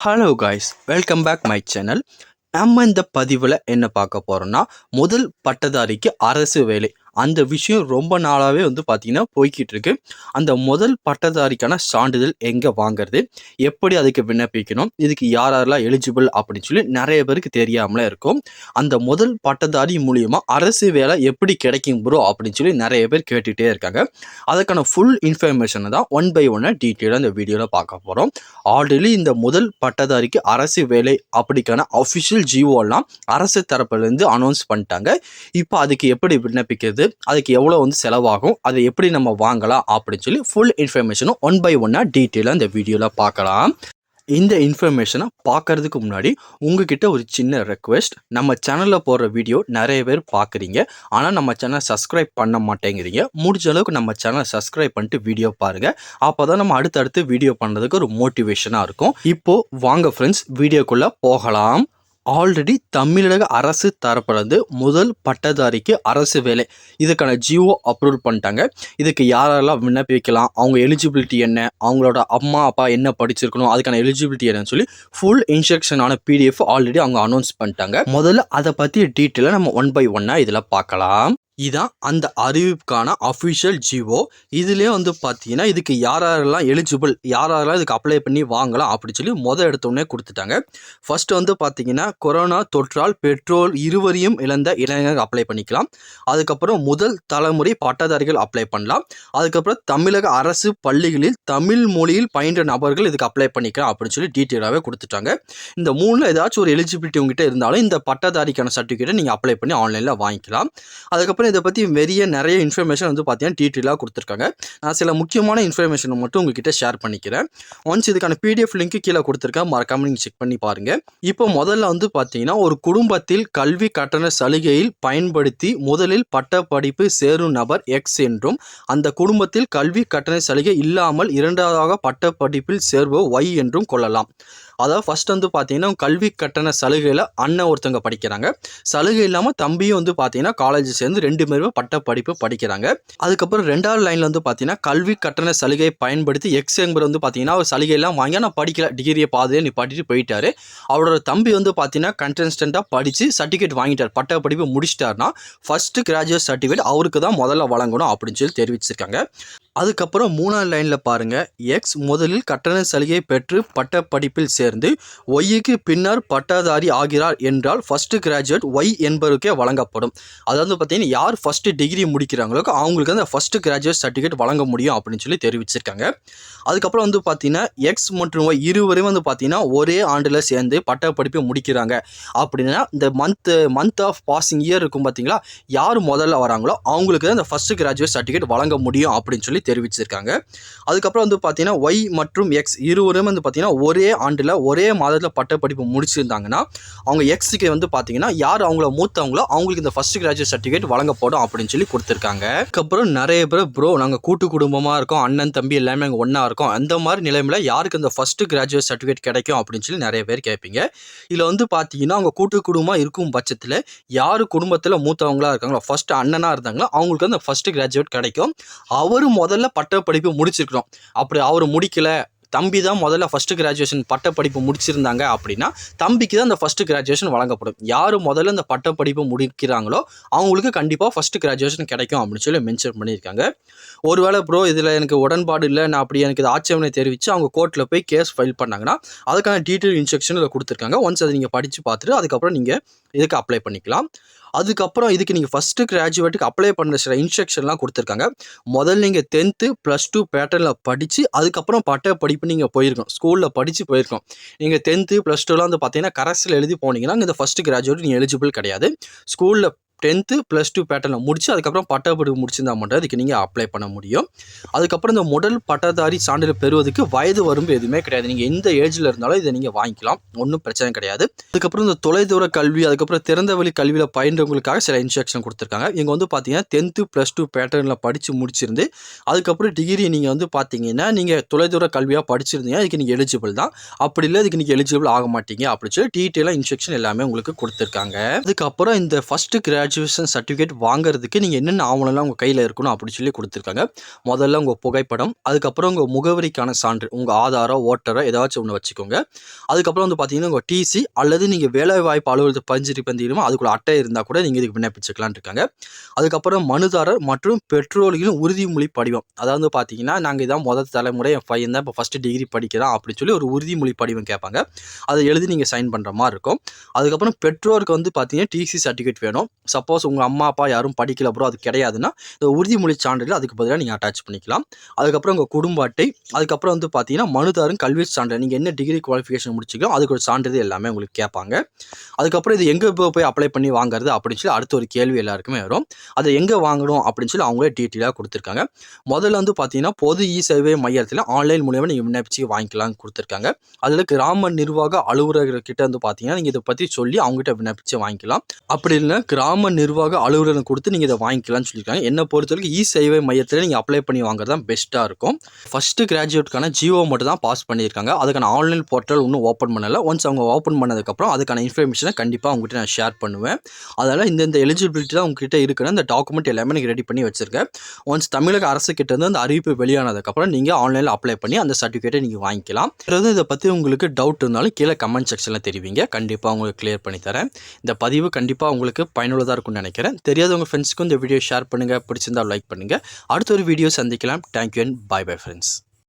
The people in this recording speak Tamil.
Hello guys welcome back my channel நம்ம இந்த பதிவில் என்ன பார்க்க போகிறோன்னா முதல் பட்டதாரிக்கு அரசு வேலை அந்த விஷயம் ரொம்ப நாளாகவே வந்து பார்த்திங்கன்னா போய்கிட்டு இருக்கு அந்த முதல் பட்டதாரிக்கான சான்றிதழ் எங்கே வாங்குறது? எப்படி அதுக்கு விண்ணப்பிக்கணும்? இதுக்கு யார் யாரெல்லாம் எலிஜிபிள் அப்படின்னு சொல்லி நிறைய பேருக்கு தெரியாமலே இருக்கும். அந்த முதல் பட்டதாரி மூலியமாக அரசு வேலை எப்படி கிடைக்கும் ப்ரோ அப்படின்னு சொல்லி நிறைய பேர் கேட்டுகிட்டே இருக்காங்க. அதுக்கான ஃபுல் இன்ஃபர்மேஷனை தான் ஒன் பை ஒன்னாக டீட்டெயிலாக இந்த வீடியோவில் பார்க்க போகிறோம் ஆல்ரெடி இந்த முதல் பட்டதாரிக்கு அரசு வேலை அப்படிக்கான அஃபிஷியல் ஜிஓலாம் அரசு தரப்புலேருந்து அனௌன்ஸ் பண்ணிட்டாங்க. இப்போ அதுக்கு எப்படி விண்ணப்பிக்கிறது? அதுக்கு எவ்வளோ வந்து செலவாகும் அதை எப்படி நம்ம வாங்கலாம் அப்படின்னு சொல்லி ஃபுல் இன்ஃபர்மேஷனும் ஒன் பை ஒன்னாக டீட்டெயிலாக இந்த வீடியோவில் பார்க்கலாம். இந்த இன்ஃபர்மேஷனை பார்க்கறதுக்கு முன்னாடி உங்ககிட்ட ஒரு சின்ன ரெக்வெஸ்ட் நம்ம சேனலில் போடுற வீடியோ நிறைய பேர் பார்க்குறீங்க. ஆனால் நம்ம சேனல் சப்ஸ்கிரைப் பண்ண மாட்டேங்கிறீங்க. முடிஞ்ச அளவுக்கு நம்ம சேனலை சப்ஸ்கிரைப் பண்ணிட்டு வீடியோ பாருங்கள் அப்போ தான் நம்ம அடுத்தடுத்து வீடியோ பண்ணுறதுக்கு ஒரு மோட்டிவேஷனாக இருக்கும். இப்போது வாங்க ஃப்ரெண்ட்ஸ் வீடியோக்குள்ளே போகலாம். ஆல்ரெடி தமிழக அரசு தரப்புலேருந்து முதல் பட்டதாரிக்கு அரசு வேலை. இதுக்கான ஜியோ அப்ரூவல் பண்ணிட்டாங்க. இதுக்கு யாரெல்லாம் விண்ணப்பிக்கலாம்? அவங்க எலிஜிபிலிட்டி என்ன? அவங்களோட அம்மா அப்பா என்ன படிச்சிருக்கணும்? அதுக்கான எலிஜிபிலிட்டி என்னன்னு சொல்லி ஃபுல் இன்ஸ்ட்ரக்ஷனான பிடிஎஃப் ஆல்ரெடி அவங்க அனௌன்ஸ் பண்ணிட்டாங்க. முதல்ல அதை பற்றி டீட்டெயிலாக நம்ம ஒன் பை ஒன்னாக இதில் பார்க்கலாம். இதான் அந்த அறிவிப்புக்கான அஃபிஷியல் ஜிஓ இதுலேயே வந்து பார்த்தீங்கன்னா இதுக்கு யார் யாரெல்லாம் எலிஜிபிள் யார் யாரெல்லாம் இதுக்கு அப்ளை பண்ணி வாங்கலாம் அப்படின்னு சொல்லி மொதல் எடுத்தோடனே கொடுத்துட்டாங்க. ஃபர்ஸ்ட் வந்து பார்த்தீங்கன்னா கொரோனா தொற்றால் பெட்ரோல் இருவரையும் இழந்த இளைஞர்கள் அப்ளை பண்ணிக்கலாம். அதுக்கப்புறம் முதல் தலைமுறை பட்டதாரிகள் அப்ளை பண்ணலாம். அதுக்கப்புறம் தமிழக அரசு பள்ளிகளில் தமிழ் மொழியில் பயின்ற நபர்கள் இதுக்கு அப்ளை பண்ணிக்கலாம் அப்படின்னு சொல்லி டீட்டெயிலாகவே கொடுத்துட்டாங்க. இந்த மூணில் ஏதாச்சும் ஒரு எலிஜிபிலிட்டி உங்ககிட்ட இருந்தாலும் இந்த பட்டதாரிக்கான சர்டிஃபிகேட்டை நீங்கள் அப்ளை பண்ணி ஆன்லைனில் வாங்கிக்கலாம். அதுக்கப்புறம் இதை பற்றி வெறிய நிறைய இன்ஃபர்மேஷன் வந்து பார்த்தீங்கன்னா டீட்டெயிலாக கொடுத்துருக்காங்க. நான் சில முக்கியமான இன்ஃபர்மேஷனை மட்டும் உங்ககிட்ட ஷேர் பண்ணிக்கிறேன். ஒன்ஸ் இதுக்கான பிடிஎஃப் லிங்க் கீழே கொடுத்துருக்கேன். மறக்காமல் நீங்கள் செக் பண்ணி பாருங்கள் இப்போ முதல்ல வந்து பார்த்தீங்கன்னா ஒரு குடும்பத்தில் கல்வி கட்டண சலுகையில் பயன்படுத்தி முதலில் பட்ட படிப்பு சேரும் நபர் எக்ஸ் என்றும் அந்த குடும்பத்தில் கல்வி கட்டண சலுகை இல்லாமல் இரண்டாவதாக பட்ட படிப்பில் சேர்வோர் ஒய் என்றும் கொள்ளலாம். அதாவது ஃபஸ்ட் வந்து பார்த்தீங்கன்னா கல்வி கட்டண சலுகையில் அண்ணன் ஒருத்தவங்க படிக்கிறாங்க. சலுகை இல்லாமல் தம்பியும் வந்து பார்த்தீங்கன்னா காலேஜ் சேர்ந்து ரெண்டு பேருமே பட்ட படிப்பு படிக்கிறாங்க. அதுக்கப்புறம் ரெண்டாவது லைனில் வந்து பார்த்தீங்கன்னா கல்வி கட்டண சலுகையை பயன்படுத்தி எக்ஸ் என்பர் வந்து பார்த்தீங்கன்னா அவர் சலுகையெல்லாம் வாங்கி நான் படிக்கல டிகிரியை பாதையை நீ படிட்டு போயிட்டாரு. அவரோட தம்பி வந்து பார்த்தீங்கன்னா கன்டென்ஸ்டண்ட்டாக படித்து சர்டிஃபிகேட் வாங்கிட்டார். பட்ட படிப்பு முடிச்சிட்டாருன்னா ஃபஸ்ட்டு கிராஜுவேட் சர்டிஃபிகேட் அவருக்கு தான் முதல்ல வழங்கணும் அப்படின்னு சொல்லி தெரிவிச்சிருக்காங்க. அதுக்கப்புறம் மூணாவது லைனில் பாருங்கள் எக்ஸ் முதலில் கட்டண சலுகையை பெற்று பட்ட படிப்பில் சேர் சேர்ந்து ஒய்க்கு பின்னர் பட்டதாரி ஆகிறார் என்றால் ஃபஸ்ட்டு கிராஜுவேட் ஒய் என்பவருக்கே வழங்கப்படும். அதாவது பார்த்தீங்கன்னா யார் ஃபஸ்ட்டு டிகிரி முடிக்கிறாங்களோ அவங்களுக்கு அந்த ஃபஸ்ட்டு கிராஜுவேட் சர்டிஃபிகேட் வழங்க முடியும் அப்படின்னு சொல்லி தெரிவிச்சிருக்காங்க. அதுக்கப்புறம் வந்து பார்த்தீங்கன்னா எக்ஸ் மற்றும் ஒய் இருவரையும் வந்து பார்த்தீங்கன்னா ஒரே ஆண்டில் சேர்ந்து பட்ட படிப்பை முடிக்கிறாங்க. அப்படின்னா இந்த month month of passing year இருக்கும் பார்த்தீங்களா யார் முதல்ல வராங்களோ அவங்களுக்கு தான் இந்த ஃபஸ்ட்டு கிராஜுவேட் சர்டிஃபிகேட் வழங்க முடியும் அப்படின்னு சொல்லி தெரிவிச்சிருக்காங்க. அதுக்கப்புறம் வந்து பார்த்தீங்கன்னா ஒய் மற்றும் எக்ஸ் இருவரும் வந்து பார்த்தீங்கன்னா ஒரே ஆண்டில் ஒரே மாதத்தில் பட்டப்படிப்பு முடிச்சிருந்தாங்கன்னா அவங்க எக்ஸுக்கு வந்து பார்த்தீங்கன்னா யார் அவங்கள மூத்தவங்களோ அவங்களுக்கு இந்த ஃபஸ்ட் கிராஜுவேட் சர்டிஃபிகேட் வழங்கப்படும் அப்படின்னு சொல்லி கொடுத்துருக்காங்க. அதுக்கப்புறம் நிறைய பேர் ப்ரோ நாங்கள் கூட்டு குடும்பமாக இருக்கோம். அண்ணன் தம்பி எல்லாமே அங்கே ஒன்றா இருக்கோம். அந்த மாதிரி நிலைமையில் யாருக்கு இந்த ஃபஸ்ட்டு கிராஜுவேட் சர்டிஃபிகேட் கிடைக்கும்? அப்படின்னு சொல்லி நிறைய பேர் கேட்பீங்க. இதில் வந்து பார்த்தீங்கன்னா அவங்க கூட்டு குடும்பமாக இருக்கும் பட்சத்தில் யார் குடும்பத்தில் மூத்தவங்களாக இருக்காங்களோ ஃபஸ்ட்டு அண்ணனாக இருந்தாங்களோ அவங்களுக்கு அந்த ஃபஸ்ட்டு கிராஜுவேட் கிடைக்கும். அவர் முதல்ல பட்ட படிப்பு முடிச்சிருக்கணும். அப்படி அவர் முடிக்கலை தம்பி தான் முதல்ல ஃபஸ்ட்டு கிராஜுவேஷன் பட்ட படிப்பு முடிச்சிருந்தாங்க அப்படின்னா தம்பிக்கு தான் அந்த ஃபஸ்ட்டு கிராஜுவேஷன் வழங்கப்படும். யார் முதல்ல இந்த பட்ட படிப்பு முடிக்கிறாங்களோ அவங்களுக்கு கண்டிப்பாக ஃபஸ்ட்டு கிராஜுவேஷன் கிடைக்கும் அப்படின்னு சொல்லி மென்ஷன் பண்ணியிருக்காங்க. ஒருவேளை ப்ரோ இதில் எனக்கு உடன்பாடு இல்லை நான் அப்படி எனக்கு இது ஆட்சேபனை தெரிவித்து அவங்க கோர்ட்டில் போய் கேஸ் ஃபைல் பண்ணாங்கன்னா அதுக்கான டீட்டெயில் இன்ஸ்ட்ரக்ஷன் இதில் கொடுத்துருக்காங்க. ஒன்ஸ் அதை நீங்கள் படித்து பார்த்துட்டு அதுக்கப்புறம் நீங்கள் இதுக்கு அப்ளை பண்ணிக்கலாம். அதுக்கப்புறம் இதுக்கு நீங்கள் ஃபஸ்ட்டு கிராஜுவேட்டுக்கு அப்ளை பண்ணுற சில இன்ஸ்ட்ரக்ஷன்லாம் கொடுத்துருக்காங்க. முதல்ல நீங்கள் டென்த்து ப்ளஸ் டூ பேட்டர்னில் படித்து அதுக்கப்புறம் பட்ட படிப்பு நீங்கள் போயிருக்கோம் ஸ்கூலில் படித்து போயிருக்கோம் நீங்கள் டென்த்து ப்ளஸ் டூலாம் வந்து பார்த்தீங்கன்னா கரஸில் எழுதி போனீங்கன்னா இந்த ஃபஸ்ட்டு கிராஜுவேட் நீங்கள் எலிஜிபிள் கிடையாது. ஸ்கூலில் டென்த்து ப்ளஸ் டூ பேட்டர்னில் முடிச்சு அதுக்கப்புறம் பட்டப்படிப்பு முடிச்சிருந்தா மட்டும் அதுக்கு நீங்கள் அப்ளை பண்ண முடியும். அதுக்கப்புறம் இந்த முதல் பட்டதாரி சான்றிதழ் பெறுவதற்கு வயது வரம்பு எதுவுமே கிடையாது. நீங்கள் எந்த ஏஜில் இருந்தாலும் இதை நீங்கள் வாங்கிக்கலாம். ஒன்றும் பிரச்சனை கிடையாது. அதுக்கப்புறம் இந்த தொலைதூர கல்வி அதுக்கப்புறம் திறந்த வழி கல்வியில் பயின்றவங்களுக்காக சில இன்ஸ்ட்ரக்ஷன் கொடுத்துருக்காங்க. இங்கே வந்து பார்த்தீங்கன்னா டென்த்து ப்ளஸ் டூ பேட்டர்னில் படித்து முடிச்சிருந்து அதுக்கப்புறம் டிகிரி நீங்கள் வந்து பார்த்தீங்கன்னா நீங்கள் தொலைதூர கல்வியாக படிச்சிருந்தீங்க அதுக்கு நீங்கள் எலிஜிபிள் தான். அப்படி இல்லை இதுக்கு நீங்கள் எலிஜிபிள் ஆக மாட்டீங்க. அப்படின்னு சொல்லி டீட்டெயிலாக இன்ஸ்ட்ரக்ஷன் எல்லாமே உங்களுக்கு கொடுத்துருக்காங்க. அதுக்கப்புறம் இந்த ஃபஸ்ட்டு கிராஜ் கிராஜுவேஷன் சர்டிஃபிகேட் வாங்குறதுக்கு நீங்கள் என்னென்ன ஆவணம்லாம் உங்கள் கையில் இருக்கணும் அப்படின்னு சொல்லி கொடுத்துருக்காங்க. முதல்ல உங்கள் புகைப்படம் அதுக்கப்புறம் உங்கள் முகவரிக்கான சான்று உங்கள் ஆதாரோ ஓட்டரோ ஏதாச்சும் ஒன்று வச்சுக்கோங்க. அதுக்கப்புறம் வந்து பார்த்தீங்கன்னா உங்கள் டிசி அல்லது நீங்கள் வேலைவாய்ப்பு அலுவலகத்தை பஞ்சிரி பந்தியிலுமோ அதுக்குள்ள அட்டை இருந்தால் கூட நீங்கள் இதுக்கு விண்ணப்பிச்சுக்கலான் இருக்காங்க. அதுக்கப்புறம் மனுதாரர் மற்றும் பெற்றோர்களின் உறுதிமொழி படிவம். அதாவது வந்து பார்த்தீங்கன்னா நாங்கள் இதான் முதல் தலைமுறை என் பையன் தான் இப்போ ஃபஸ்ட்டு டிகிரி படிக்கிறான் அப்படின்னு சொல்லி ஒரு உறுதிமொழி படிவம் கேட்பாங்க. அதை எழுதி நீங்கள் சைன் பண்ணுற மாதிரி இருக்கும். அதுக்கப்புறம் பெற்றோருக்கு வந்து பார்த்தீங்கன்னா டிசி சர்டிஃபிகேட் வேணும். சப்போஸ் உங்கள் அம்மா அப்பா யாரும் படிக்கல ப்ரோ அது கிடையாதுன்னா இந்த உறுதிமொழி சான்றிதழ் அதுக்கு பதிலாக நீங்கள் அட்டாச் பண்ணிக்கலாம். அதுக்கப்புறம் உங்கள் குடும்ப அட்டை அதுக்கப்புறம் வந்து பார்த்தீங்கன்னா மனுதாரும் கல்வி சான்றிதழ். நீங்கள் என்ன டிகிரி குவாலிஃபிகேஷன் முடிச்சிக்கோ அதுக்கு ஒரு சான்றிதழ் எல்லாமே உங்களுக்கு கேட்பாங்க. அதுக்கப்புறம் இது எங்கே போய் அப்ளை பண்ணி வாங்குறது அப்படின்னு சொல்லி அடுத்த ஒரு கேள்வி எல்லாருக்குமே வரும். அதை எங்கே வாங்கணும் அப்படின்னு சொல்லி அவங்களே டீட்டெயிலாக கொடுத்துருக்காங்க. முதல்ல வந்து பார்த்தீங்கன்னா பொது இ சேவை மையத்தில் ஆன்லைன் மூலியமாக நீங்கள் விண்ணப்பிச்சு வாங்கிக்கலாம்னு கொடுத்துருக்காங்க. அதில் கிராம நிர்வாக அலுவலர்கிட்ட வந்து பார்த்தீங்கன்னா நீங்கள் இதை பற்றி சொல்லி அவங்ககிட்ட விண்ணப்பிச்சு வாங்கிக்கலாம். அப்படி இல்லைன்னா கிராம நிர்வாக அலுவலகம் கொடுத்து நீங்கள் இதை வாங்கிக்கலாம்னு சொல்லியிருக்காங்க. என்னை பொறுத்தவரைக்கும் இ சேவை மையத்தில் நீங்கள் அப்ளை பண்ணி வாங்குறது தான் பெஸ்ட்டாக இருக்கும். ஃபஸ்ட்டு கிராஜுவேட்கான ஜியோ மட்டும் தான் பாஸ் பண்ணியிருக்காங்க. அதுக்கான ஆன்லைன் போர்ட்டல் இன்னும் ஓப்பன் பண்ணலை. ஒன்ஸ் அவங்க ஓப்பன் பண்ணதுக்கப்புறம் அதுக்கான இன்ஃபர்மேஷனை கண்டிப்பாக உங்ககிட்ட நான் ஷேர் பண்ணுவேன். அதனால் இந்த இந்த எலிஜிபிலிட்டி தான் உங்ககிட்ட இருக்கிற அந்த டாக்குமெண்ட் எல்லாமே நீங்கள் ரெடி பண்ணி வச்சுருக்கேன் ஒன்ஸ் தமிழக அரசு கிட்ட இருந்து அந்த அறிவிப்பு வெளியானதுக்கப்புறம் நீங்கள் ஆன்லைனில் அப்ளை பண்ணி அந்த சர்டிஃபிகேட்டை நீங்கள் வாங்கிக்கலாம். இதை பற்றி உங்களுக்கு டவுட் இருந்தாலும் கீழே கமெண்ட் செக்ஷனில் தெரிவிங்க. கண்டிப்பாக உங்களுக்கு கிளியர் பண்ணி தரேன். இந்த பதிவு கண்டிப்பாக உங்களுக்கு பயனுள்ளதாக இருக்கும்னு நினைக்கிறேன். தெரியாதவங்க ஃப்ரெண்ட்ஸுக்கும் இந்த வீடியோ ஷேர் பண்ணுங்கள் பிடிச்சிருந்தால் லைக் பண்ணுங்கள் அடுத்த ஒரு வீடியோ சந்திக்கலாம். Thank you and bye bye friends